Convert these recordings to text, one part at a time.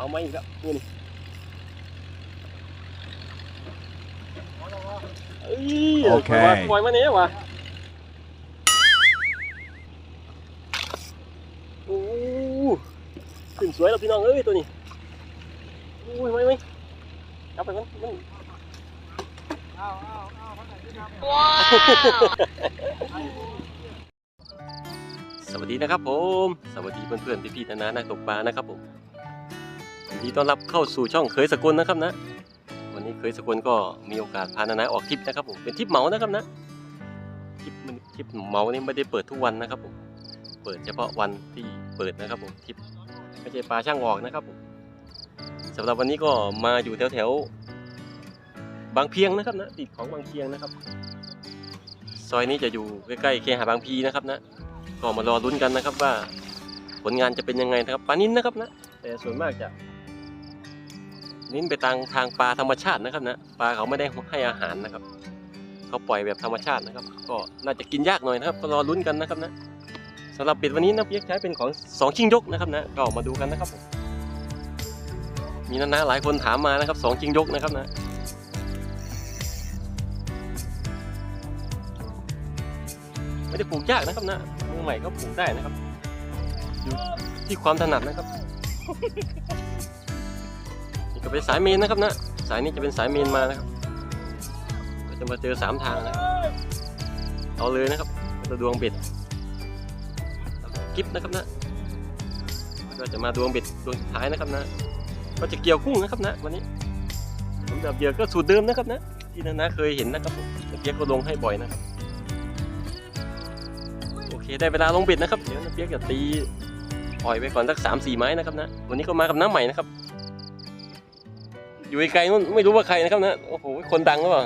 เอาไหมาอีกแล้วนี่นี่เอ้ยโอเคปล่อยมาเนี่ยวะโอ้ขึ้นสวยแล้วพี่น้องเอ้ยตัวนี้โอ้ยไม่ไม่จับไปมันมันสวัสดีนะครับผม สวัสดีเพื่อนๆพี่ๆนานานักตกปลานะครับผมยิน ดีต้อนรับเข้าสู่ช่องเคยสกลนะครับนะ วันนี้เคยสกลก็มีโอกาสพานานาออกทริปนะครับผมเป็นทริปเหมานะครับนะทริปมันทริปเหมานี่ไม่ได้เปิดทุกวันนะครับผมเปิดเฉพาะวันที่เปิดนะครับผมทริปไม่ใช่ปลาช่างออกนะครับผมสำหรับวันนี้ก็มาอยู่แถวๆบางเพียงนะครับนะติดของบางเพียงนะครับ ซอยนี้จะอยู่ใกล้ๆเคหะบางพีนะครับนะก็มารอลุ้นกันนะครับว่าผลงานจะเป็นยังไงนะครับปลานิ้นนะครับนะแต่ส่วนมากจะ นิ้นไปทางทางปลาธรรมชาตินะครับนะปลาเขาไม่ได้ให้อาหารนะครับ เขาปล่อยแบบธรรมชาตินะครับ ก็น่าจะกินยากหน่อยนะครับ ก็รอลุ้นกันนะครับนะสำหรับเบ็ดวันนี้นะเพียกใช้เป็นของสองชิงยกนะครับนะก็มาดูกันนะครับผมมีนานาหลายคนถามมานะครับสองชิงยกนะครับนะไม่ได้ปลูกยากนะครับนะมือใหม่ก็ปลูกได้นะครับอยู่ที่ความถนัดนะครับ เป็นสายเมนนะครับนะสายนี้จะเป็นสายเมนมานะครับ ก็จะมาเจอสามทางนะเอาเลยนะครับเราดวงเบ็ดกิฟนะครับนะก็จะมาดวงเบ็ดดวงสุดท้ายนะครับนะ ก็จะเกี่ยวกุ้งนะครับนะวันนี้ผมแบบเหยื่อก็สูตรเดิมนะครับนะ ที่นานาเคยเห็นนะครับผมเมื่อกี้ก็ลงให้บ่อยนะครับโอเคได้เวลาลงเบ็ดนะครับเดี๋ยวนาเปียกจะตีปล่อยไปก่อนสักสามสี่ไม้นะครับนะวันนี้ก็มากับน้ำใหม่นะครับ อยู่ไกลๆนู่นไม่รู้ว่าใครนะครับนะโอ้โหคนดังหรือเปล่า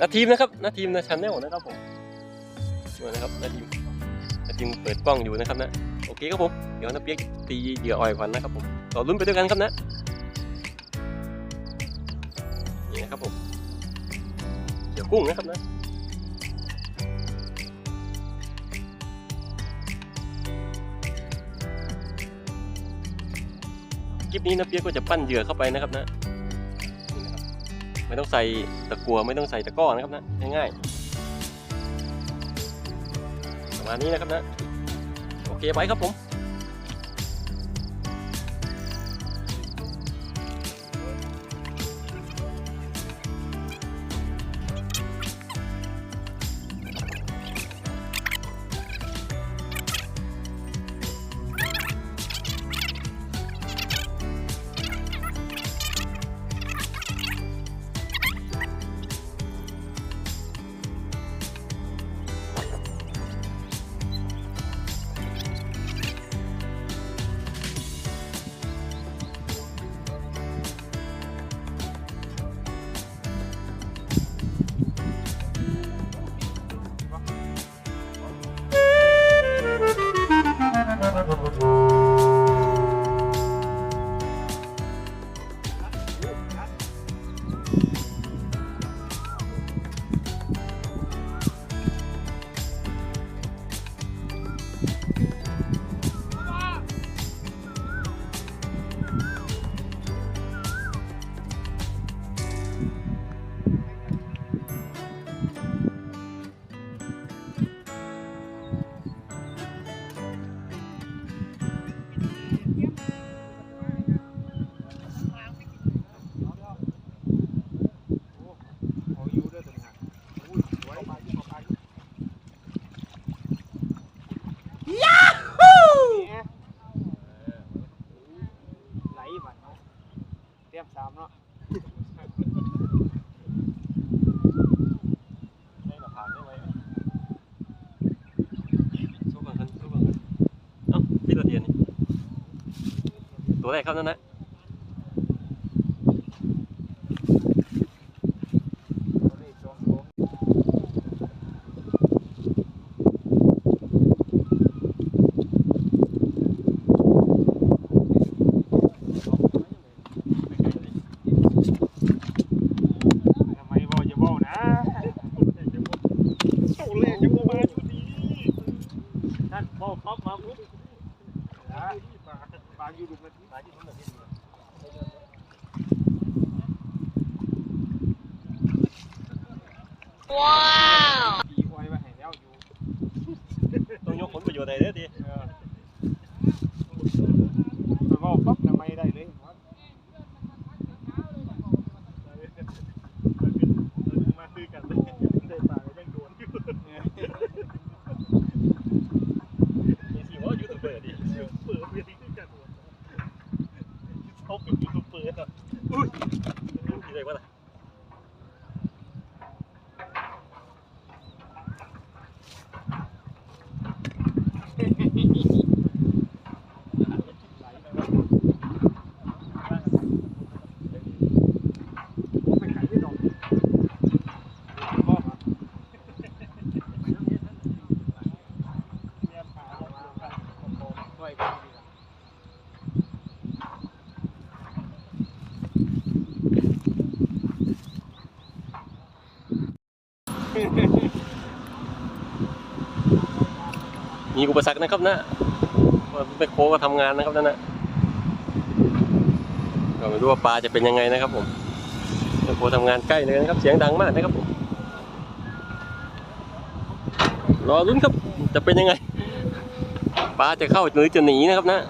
นาทีมนะครับนาทีมนะชันแนลนะครับผมดูนะครับนาทีมนาทีมเปิดกล้องอยู่นะครับนะโอเคครับผมเดี๋ยวน้าเปียกตีเหยื่ออ่อยก่อนนะครับผมต่อลุ้นไปด้วยกันครับนะนี่นะครับผมเหยื่อกุ้งนะครับนะคลิปนี้นะเปียกก็จะปั้นเหยื่อเข้าไปนะครับน่ะ ไม่ต้องใส่ตะกัวไม่ต้องใส่ตะก้อนะครับนะง่ายๆประมาณนี้นะครับนะโอเคไปครับผม ตัวแรกครับนั่นนะ ตัวนี้สองตัว ทำไมบอกอย่าบอกนะโอ้เล่นยังบ่มาอยู่ดีท่านบอกปั๊บมาปุ๊บนะปลาปลาอยู่ดุมนาทีปลาที่ผมแบบนี้ ตีไว้ไว้ให้แล้วอยู่ ต้องยกผลประโยชน์ใดเด้อที เออไปเว่าปั๊บทำไมได้เลย มาซื้อกันเลยได้ปลาก็ยังโดนอยู่ มีสิว่ายูทูบเบอร์ดิ ยูทูบเปิดเวทีกันหมดเขาเป็นยูทูบเปิดอะ อุ้ยที่ไหนวะล่ะ ไปไก่ไม่ดอกพ่อมา เนี่ยปลาเราเดียวกัน ช่วยกันดีละ มีอุปสรรคนะครับนะว่าไปโคก็ทำงานนะครับนั่นนะก็ไม่รู้ว่าปลาจะเป็นยังไงนะครับผมไปโคทำงานใกล้เลยนะครับ เสียงดังมากนะครับผมรอรุ้นครับจะเป็นยังไงปลาจะเข้าหรือจะหนีนะครับนะ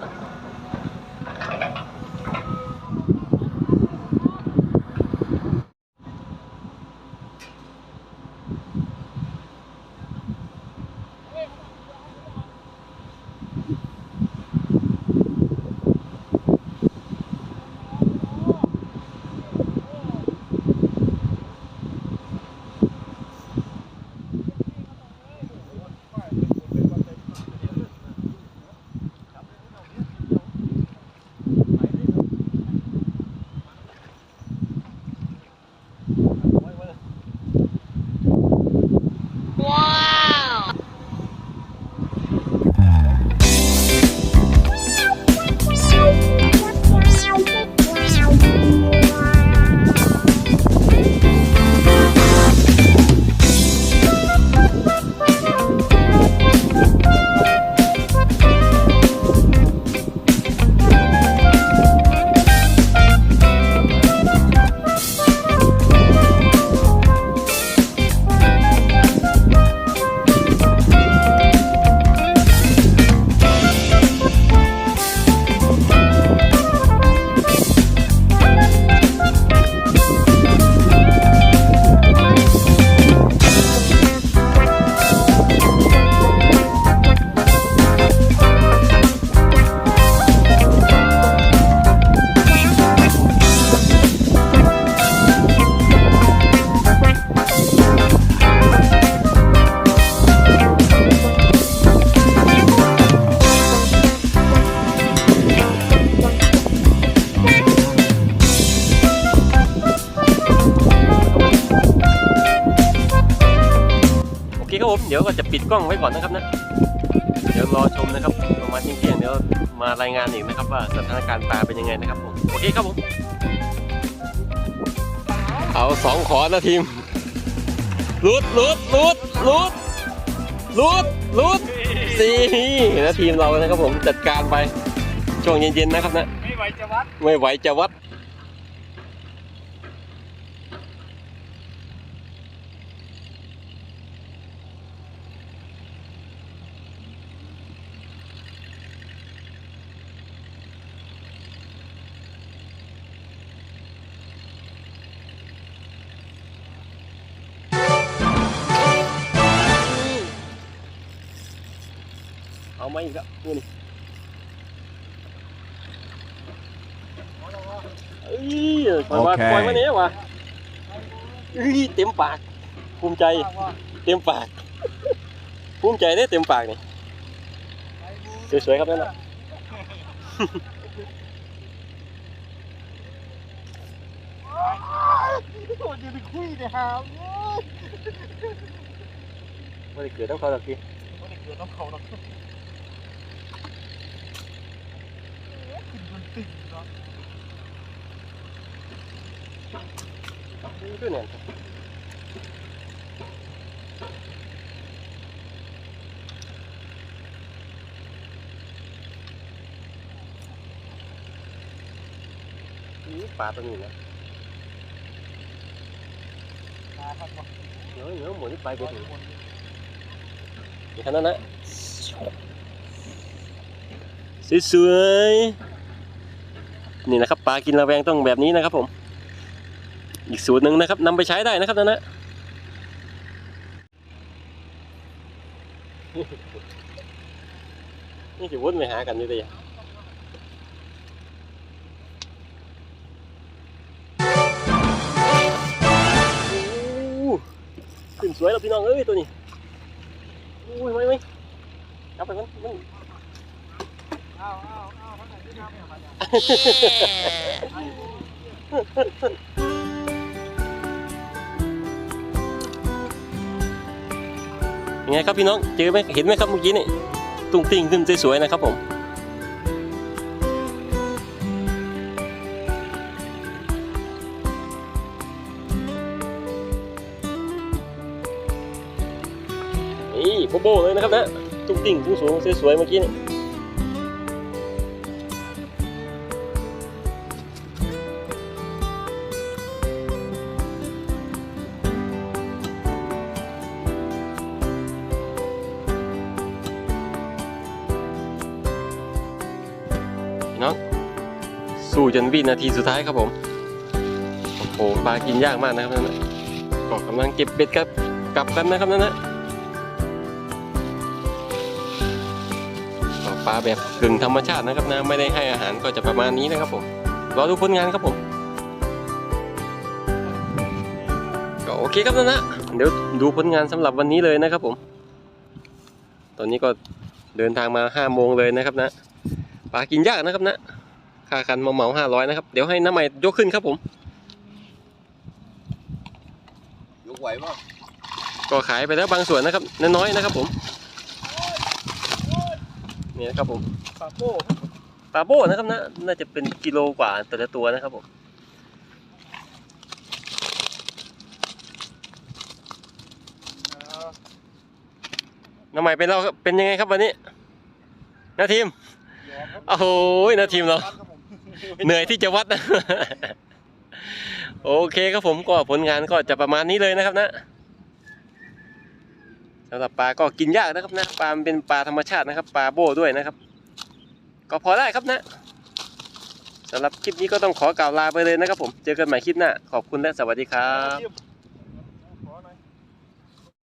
ก็จะปิดกล้องไว้ก่อนนะครับนะเดี๋ยวรอชมนะครับประมาณเที่ยงๆเดี๋ยวมารายงานอีกนะครับ ว่าสถานการณ์ปลาเป็นยังไงนะครับผมโอเคครับผมเอาสองขอนะทีมลุดลุดลุดลุดลุดลุดสี่นะทีมเรานะครับผมจัดการไปช่วงเย็นๆนะครับนะไม่ไหวจะวัดไม่ไหวจะวัด เอามาอีกแล้วตัวนี้เอ้ยปล่อยมาโอเคปล่อยมาเนี้ยวะเอ้ยเต็มปาก ภูมิใจ เต็มปาก ภูมิใจได้เต็มปากนี่สวยๆครับนั่นแหละโอ้ยจะไปคุยแต่หามไม่ได้เกิดต้องเขาหรอกพี่ไม่ได้เกิดน้ำเขาหรอก ด้วยเนี่ยนี่ปลาตัวนี้นะมาครับผมเนี่นะครับปลากินระแวงต้องแบบนี้นะครับ ผม อีกสูตรหนึ่งนะครับนำไปใช้ได้นะครับนั่นะนี่จะวนไปหากันอยู่เลยขึ้นสวยแล้วพี่น้องเอ้ยตัวนี้โอ้ยไม่ไม่กลับไปมันมันเอาเอา ยังไงครับพี่น้องเจอไหมเห็นไหมครับเมื่อกี้นี่ตุ้งติ้งขึ้นสวยๆนะครับผมนี่โบโบเลยนะครับนะตุ้งติ้งตุ้งสูงสวยๆเมื่อกี้นี่ สู้จนวินาทีสุดท้ายครับผม โอ้โหปลากินยากมากนะครับนั่นนะก็กำลังเก็บเบ็ดกับกลับกันนะครับนั่นนะปลาแบบกึ่งธรรมชาตินะครับนะไม่ได้ให้อาหารก็จะประมาณนี้นะครับผมรอดูผลงานครับผมก็โอเคครับนะนะเดี๋ยวดูผลงานสำหรับวันนี้เลยนะครับผม ตอนนี้ก็เดินทางมาห้าโมงเลยนะครับนะปลากินยากนะครับนะ ค่าคันมาเหมาห้าร้อยนะครับ เดี๋ยวให้น้ำใหม่ยกขึ้นครับผม ยกไหวป่ะก็ขายไปแล้วบางส่วนนะครับ น้อยๆนะครับผมนี่นะครับผมปลาโป้ปลาโบ้นะครับนะน่าจะเป็นกิโลกว่าแต่ละตัวนะครับผมเออน้ำใหม่เป็นเราครับเป็นยังไงครับวันนี้นาทีมยอมครับโอ้โหนาทีมเราครับผม เหนื่อยที่จะวัดนะ โอเคครับผมก็ผลงานก็จะประมาณนี้เลยนะครับนะสำหรับปลาก็กินยากนะครับนะปลาเป็นปลาธรรมชาตินะครับ ปลาโบ้ด้วยนะครับ ก็พอได้ครับนะสำหรับคลิปนี้ก็ต้องขอกล่าวลาไปเลยนะครับผม เจอกันใหม่คลิปหน้า ขอบคุณและสวัสดีครับ